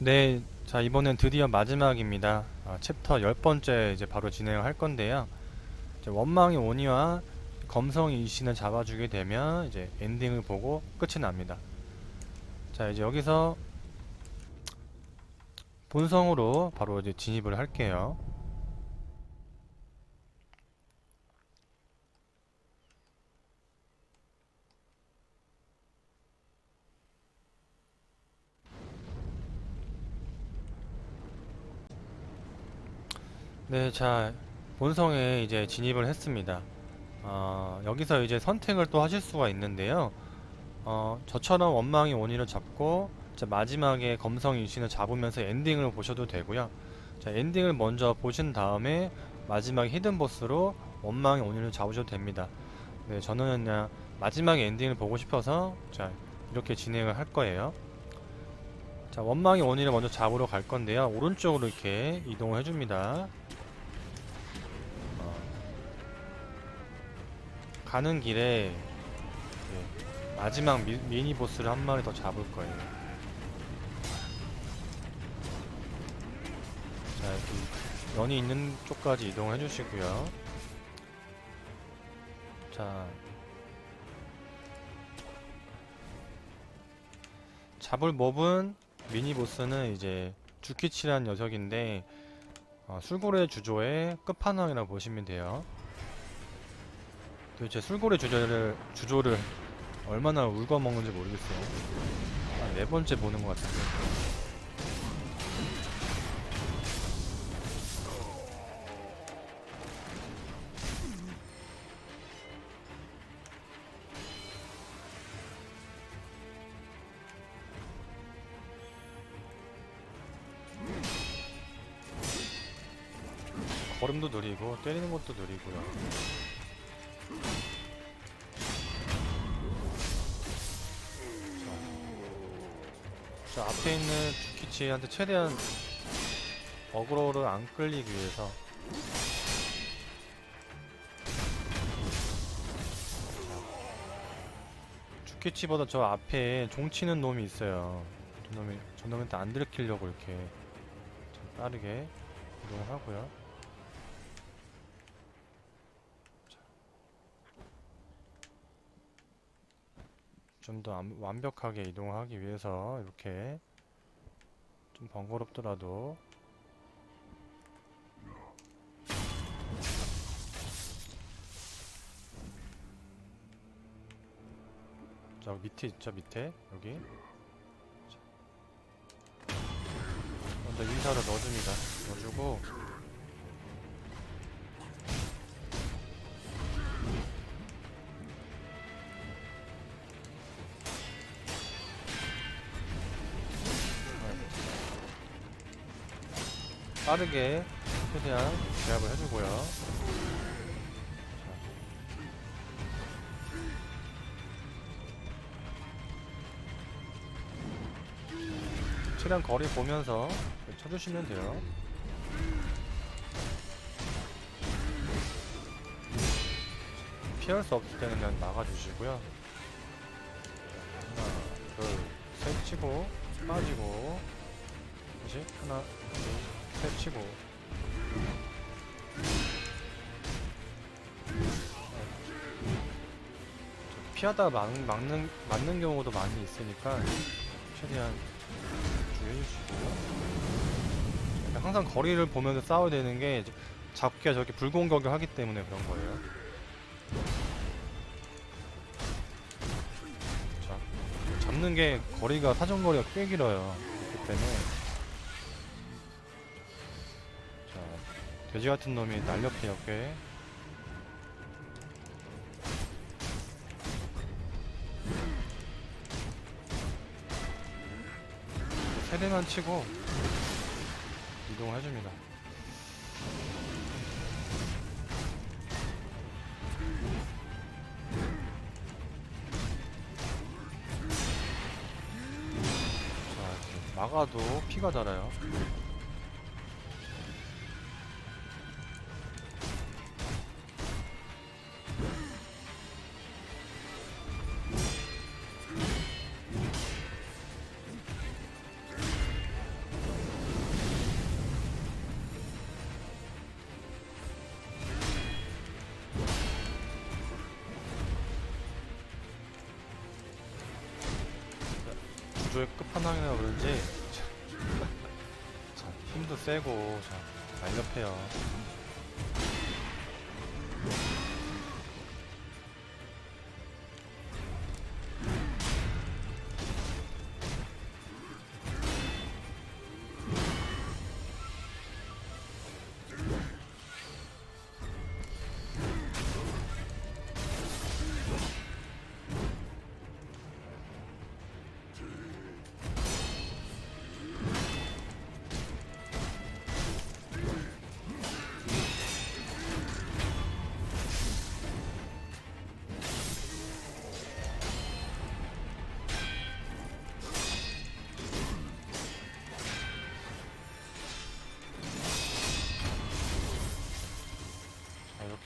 네, 자 이번엔 드디어 마지막입니다. 아, 챕터 10번째 이제 바로 진행을 할 건데요. 이제 원망의 오니와 검성이 이신을 잡아주게 되면 이제 엔딩을 보고 끝이 납니다. 자 이제 여기서 본성으로 바로 이제 진입을 할게요. 네, 자 본성에 이제 진입을 했습니다. 어, 여기서 이제 선택을 또 하실 수가 있는데요. 어, 저처럼 원망의 원인을 잡고 자, 마지막에 검성 이신을 잡으면서 엔딩을 보셔도 되고요. 자, 엔딩을 먼저 보신 다음에 마지막에 히든 보스로 원망의 원인을 잡으셔도 됩니다. 네, 저는 그냥 마지막에 엔딩을 보고 싶어서 자, 이렇게 진행을 할 거예요. 자, 원망의 원인을 먼저 잡으러 갈 건데요. 오른쪽으로 이렇게 이동을 해줍니다. 가는 길에 예, 마지막 미, 미니 보스를 한 마리 더 잡을 거예요. 자, 이 연이 있는 쪽까지 이동해 주시고요. 자, 잡을 몹은 미니 보스는 이제 주키치란 녀석인데 어, 술고래 주조의 끝판왕이라고 보시면 돼요. 도대체 술고래 주조를 주조를 얼마나 울고 먹는지 모르겠어요. 아, 네 번째 보는 것 같은데. 걸음도 느리고 때리는 것도 느리고요. 자, 자, 앞에 있는 주키치한테 최대한 어그로를 안 끌리기 위해서 주키치보다 저 앞에 종치는 놈이 있어요. 저 놈이 저 놈한테 안 들키려고 이렇게 좀 빠르게 이동을 하고요. 좀 더 완벽하게 이동하기 위해서 이렇게 좀 번거롭더라도. 저 밑에 있죠 밑에? 여기? 자. 먼저 인사를 넣어줍니다. 넣어주고 빠르게 최대한 제압을 해주고요. 자. 최대한 거리 보면서 쳐주시면 돼요. 피할 수 없을 때는 그냥 막아주시고요. 하나, 둘, 셋 치고 빠지고 다시 하나, 둘, 셋 치고. 피하다가 막, 막는, 맞는 경우도 많이 있으니까 최대한 주의해주시고요. 항상 거리를 보면서 싸워야 되는 게 잡기가 저렇게 불공격을 하기 때문에 그런 거예요. 자, 잡는 게 거리가 사정거리가 꽤 길어요. 그렇기 때문에 돼지 같은 놈이 날렵해요, 꽤. 세 대만 치고 이동을 해줍니다. 자, 막아도 피가 달아요.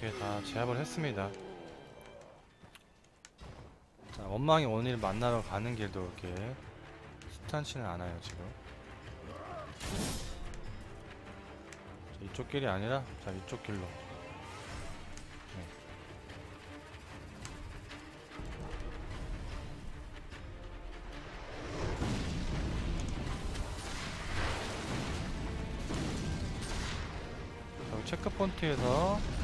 이렇게 다 제압을 했습니다. 자, 원망이 원일 만나러 가는 길도 이렇게 순탄치는 않아요, 지금. 자, 이쪽 길이 아니라, 자, 이쪽 길로. 네. 자, 체크포인트에서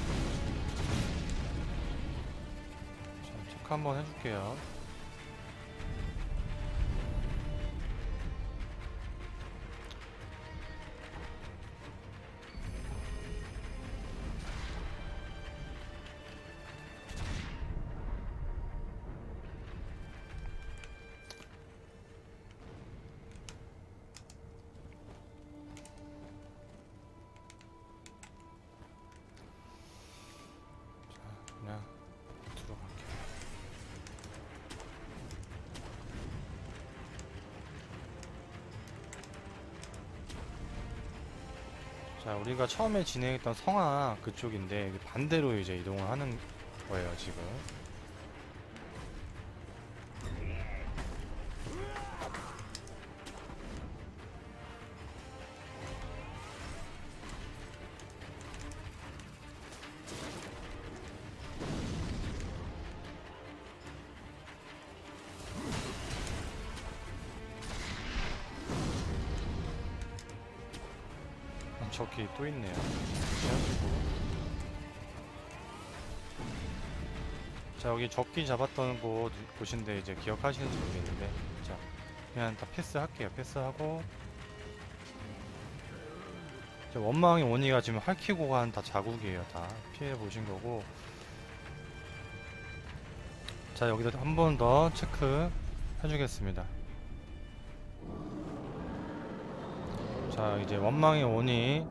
한번 해줄게요. 자, 우리가 처음에 진행했던 성화 그쪽인데 반대로 이제 이동을 하는 거예요, 지금. 저기 또 있네요. 자 여기 적기 잡았던 곳 곳인데 이제 기억하시는지 모르겠는데 자 그냥 다 패스할게요. 패스하고 자, 원망의 원이가 지금 핥히고 간 다 자국이에요. 다 피해 보신 거고 자 여기서 한번 더 체크 해주겠습니다. 자 이제 원망의 원이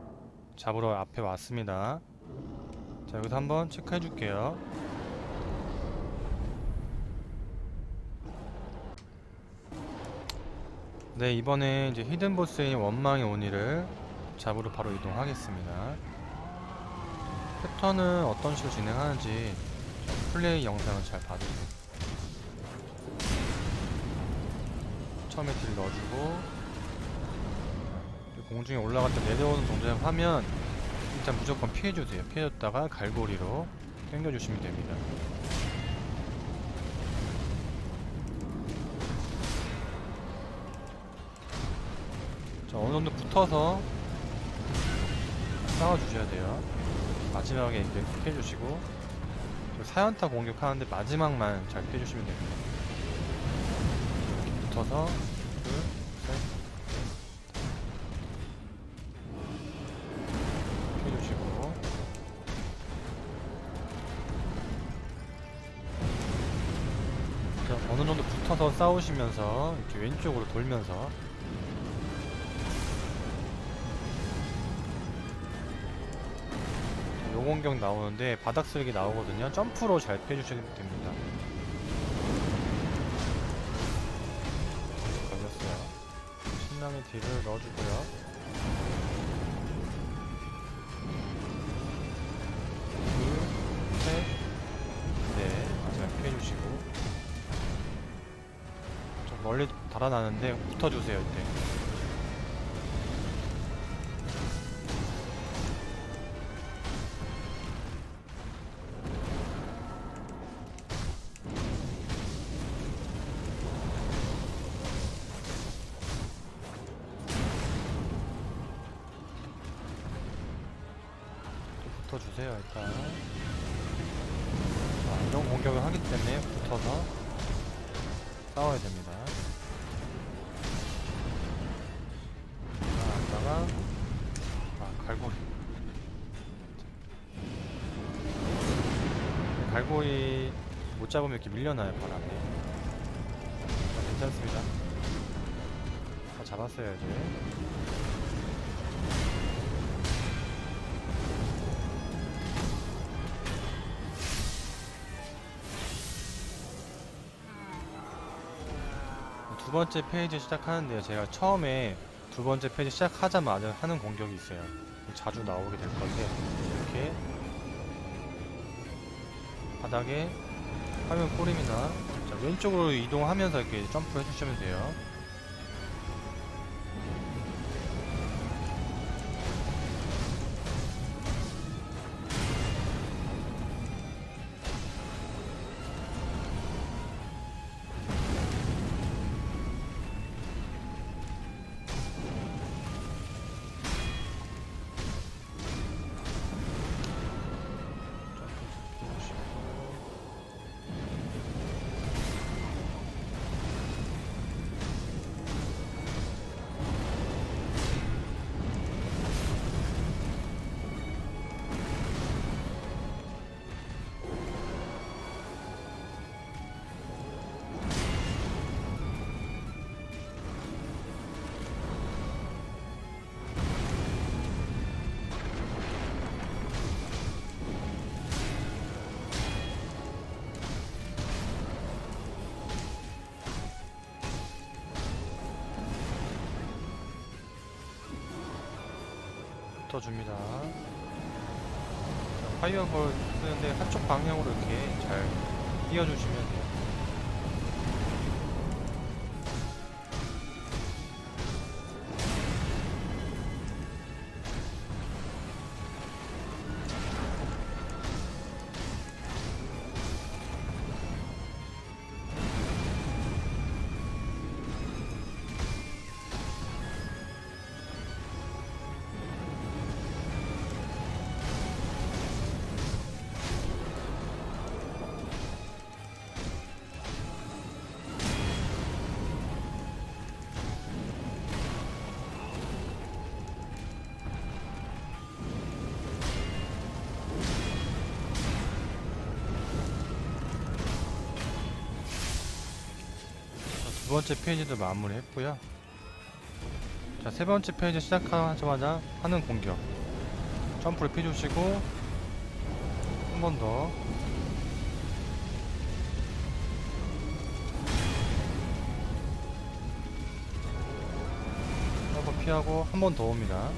잡으러 앞에 왔습니다. 자 여기서 한번 체크해 줄게요. 네 이번에 이제 히든 보스인 원망의 원이를 잡으러 바로 이동하겠습니다. 패턴은 어떤 식으로 진행하는지 플레이 영상을 잘 봐주세요. 처음에 딜 넣어주고 공중에 올라갔다 내려오는 동작을 하면 일단 무조건 피해주세요. 피해줬다가 갈고리로 당겨주시면 됩니다. 자, 어느 정도 붙어서 싸워주셔야 돼요. 마지막에 이제 피해주시고 사연타 공격하는데 마지막만 잘 피해주시면 됩니다. 붙어서 둘, 어느 정도 붙어서 싸우시면서 이렇게 왼쪽으로 돌면서. 자, 요공격 나오는데 바닥 쓰레기 나오거든요. 점프로 잘 피해주시면 됩니다. 걸렸어요. 신랑의 딜을 넣어주고요 달아나는데 붙어주세요 이때 붙어주세요 일단. 자, 이런 공격을 하기 때문에 붙어서 싸워야 됩니다. 못 잡으면 이렇게 밀려나요 바람에 자, 괜찮습니다 다 잡았어요 이제 두 번째 페이지 시작하는데요. 제가 처음에 두 번째 페이지 시작하자마자 하는 공격이 있어요. 자주 나오게 될 건데 이렇게 바닥에 화면 꼬림이나 자, 왼쪽으로 이동하면서 이렇게 점프해 주시면 돼요. 붙어줍니다. 자, 파이어볼 쓰는데 한쪽 방향으로 이렇게 잘 띄워주시면 번째 페이지도 마무리했고요. 자, 세 번째 페이지 시작하자마자 하는 공격. 점프를 피주시고 한 번 더. 한번 피하고 한 번 더 옵니다.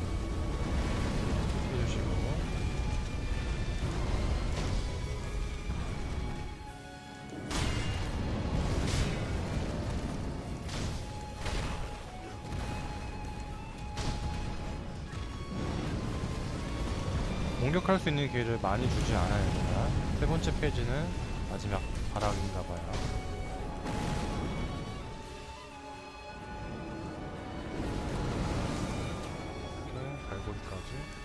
공격할 수 있는 기회를 많이 주지 않아요. 제가. 세 번째 페이지는 마지막 바닥인가 봐요. 이렇게 갈고리까지.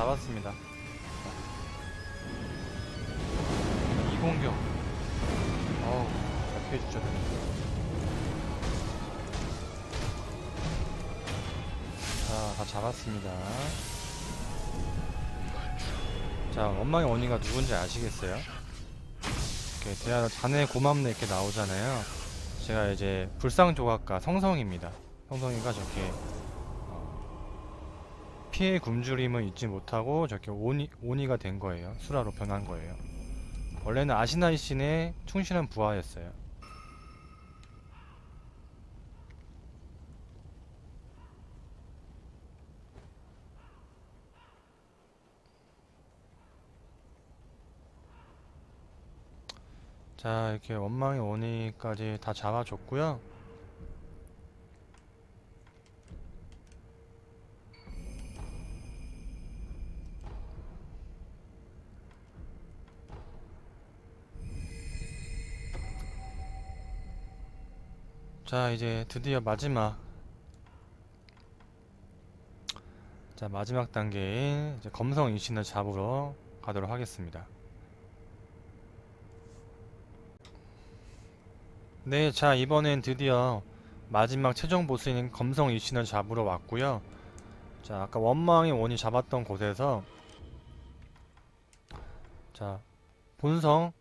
잡았습니다. 이 공격. 어우, 잘 피해주죠. 자, 다 잡았습니다. 자, 원망의 원인가 누군지 아시겠어요? 이렇게 대하 자네 고맙네 이렇게 나오잖아요. 제가 이제 불상 조각가 성성입니다. 성성이가 저렇게 어, 피해 굶주림을 잊지 못하고 저렇게 오니 오니가 된 거예요. 수라로 변한 거예요. 원래는 아시나이 신의 충실한 부하였어요. 자, 이렇게 원망의 원이까지 다 잡아줬고요. 자, 이제 드디어 마지막. 자, 마지막 단계인 이제 검성 인신을 잡으러 가도록 하겠습니다. 네, 자, 이번엔 드디어 마지막 최종 보스인 검성 이신을 잡으러 왔고요. 자, 아까 원망의 원이 잡았던 곳에서 자, 본성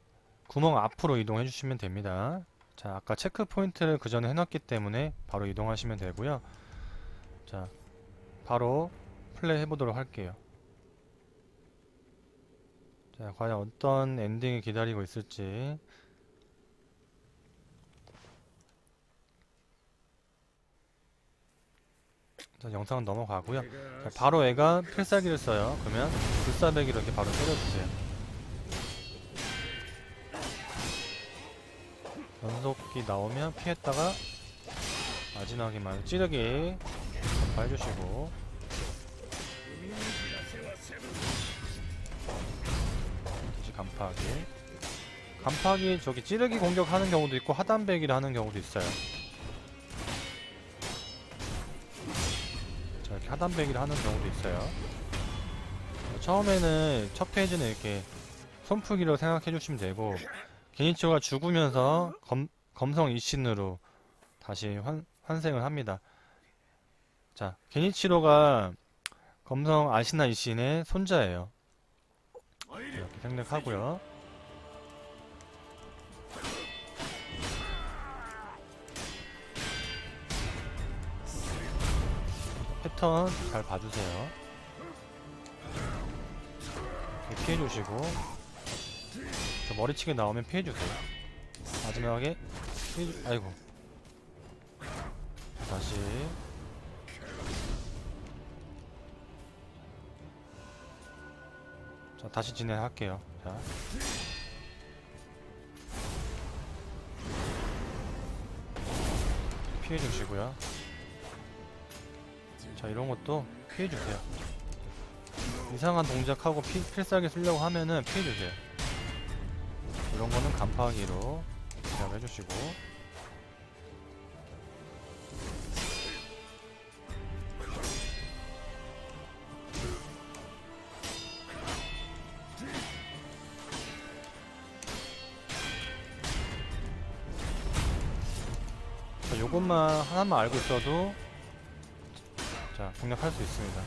구멍 앞으로 이동해 주시면 됩니다. 자, 아까 체크 포인트를 그 전에 해놨기 때문에 바로 이동하시면 되고요. 자, 바로 플레이 해보도록 할게요. 자, 과연 어떤 엔딩이 기다리고 있을지. 자, 영상은 넘어가고요. 자, 바로 애가 필살기를 써요. 그러면 불사배기로 이렇게 바로 때려주세요. 연속기 나오면 피했다가 마지막에만 찌르기 해주시고. 다시 간파하기. 간파하기 저기 찌르기 공격하는 경우도 있고 하단배기를 하는 경우도 있어요. 자 이렇게 하단배기를 하는 경우도 있어요. 처음에는 첫 페이지는 이렇게 손풀기로 생각해 주시면 되고 게니치오가 죽으면서 검, 검성 이신으로 다시 환, 환생을 합니다. 자, 게니치로가 검성 아시나 이신의 손자예요. 이렇게 생략하고요. 패턴 잘 봐주세요. 피해주시고 저 머리치기 나오면 피해주세요. 마지막에 피해주... 아이고 다시 자 다시 진행할게요. 자 피해주시고요. 자 이런 것도 피해주세요. 이상한 동작하고 피, 필살기 쓰려고 하면은 피해주세요. 이런 거는 간파하기로 제압 해 주시고 자, 요것만 하나만 알고 있어도 자 공략할 수 있습니다.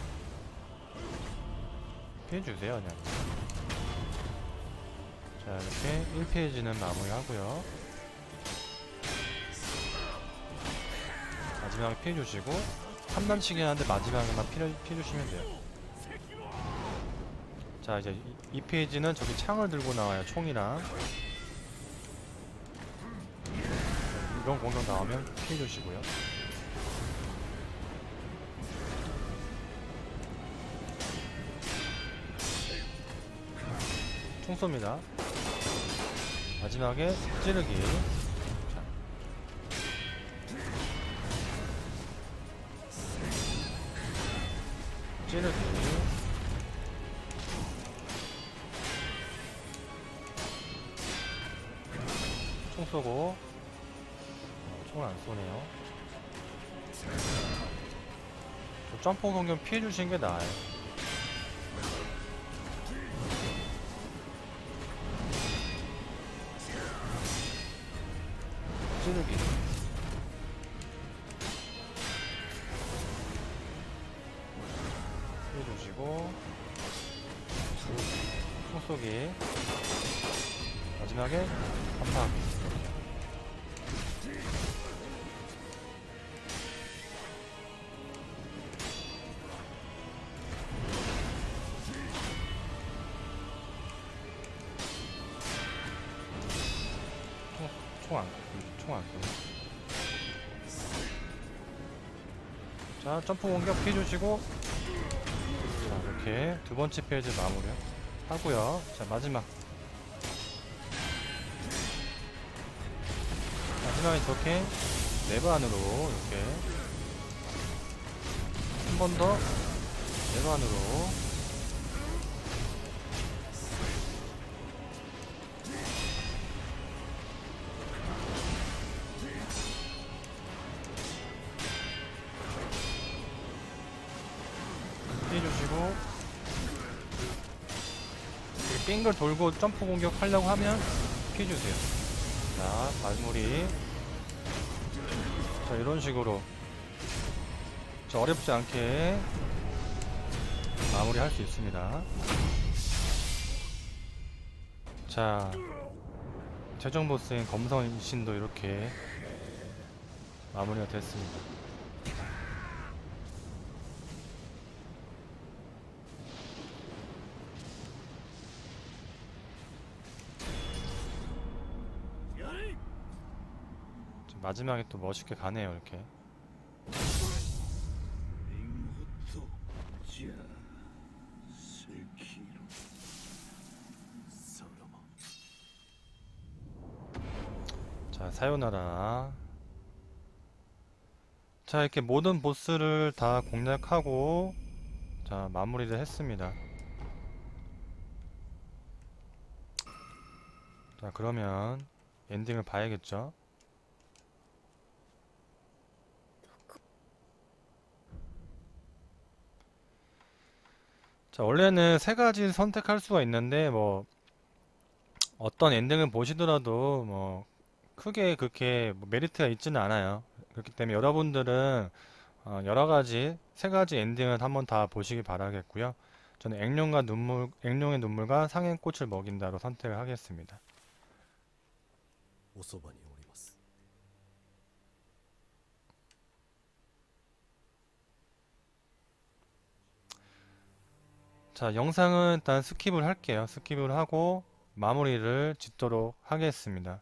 피해주세요 그냥. 자 이렇게 1페이지는 마무리하고요. 마지막에 피해 주시고 3단치기 하는데 마지막에만 피해, 피해 주시면 돼요. 자 이제 이, 2페이지는 저기 창을 들고 나와요 총이랑. 이런 공격 나오면 피해 주시고요. 총 쏩니다 마지막에 찌르기. 자. 찌르기. 총 쏘고. 어, 총을 안 쏘네요. 저 점프 공격 피해 주시는 게 나아요 해주시고 총쏘기 마지막에 한방 총안 총안 자 점프 공격 피해주시고 자 이렇게 두 번째 페이지 마무리 하고요. 자 마지막. 마지막에 이렇게 네버 안으로 이렇게 한 번 더 네버 안으로 빙글 돌고 점프 공격하려고 하면 피해주세요. 자 마무리. 자 이런 식으로. 자 어렵지 않게 마무리 할 수 있습니다. 자 최종 보스인 검성 신도 이렇게 마무리가 됐습니다 마지막에 또 멋있게 가네요 이렇게. 자 사요나라. 자 이렇게 모든 보스를 다 공략하고 자 마무리를 했습니다. 자 그러면 엔딩을 봐야겠죠? 자, 원래는 세 가지 선택할 수가 있는데, 뭐, 어떤 엔딩을 보시더라도, 뭐, 크게 그렇게 뭐 메리트가 있지는 않아요. 그렇기 때문에 여러분들은 어, 여러 가지, 세 가지 엔딩을 한번 다 보시기 바라겠고요. 저는 액룡과 눈물, 액룡의 눈물과 상행 꽃을 먹인다로 선택을 하겠습니다. 오소바니요. 자, 영상은 일단 스킵을 할게요. 스킵을 하고 마무리를 짓도록 하겠습니다.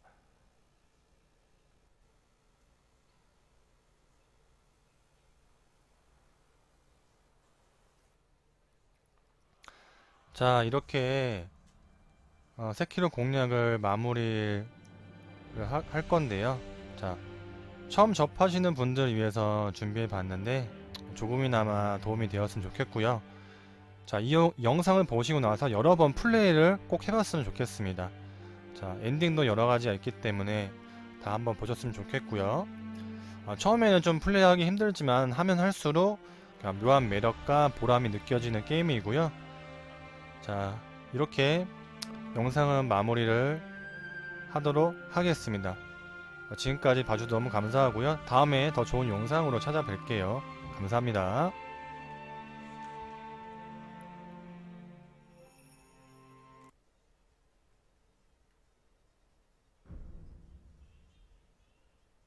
자, 이렇게 어, 세키로 공략을 마무리를 하- 할 건데요. 자, 처음 접하시는 분들을 위해서 준비해 봤는데 조금이나마 도움이 되었으면 좋겠고요. 자, 이 영- 영상을 보시고 나서 여러 번 플레이를 꼭 해봤으면 좋겠습니다. 자, 엔딩도 여러 가지가 있기 때문에 다 한번 보셨으면 좋겠고요. 아, 처음에는 좀 플레이하기 힘들지만 하면 할수록 묘한 매력과 보람이 느껴지는 게임이고요. 자, 이렇게 영상은 마무리를 하도록 하겠습니다. 어, 지금까지 봐주셔서 너무 감사하고요. 다음에 더 좋은 영상으로 찾아뵐게요. 감사합니다.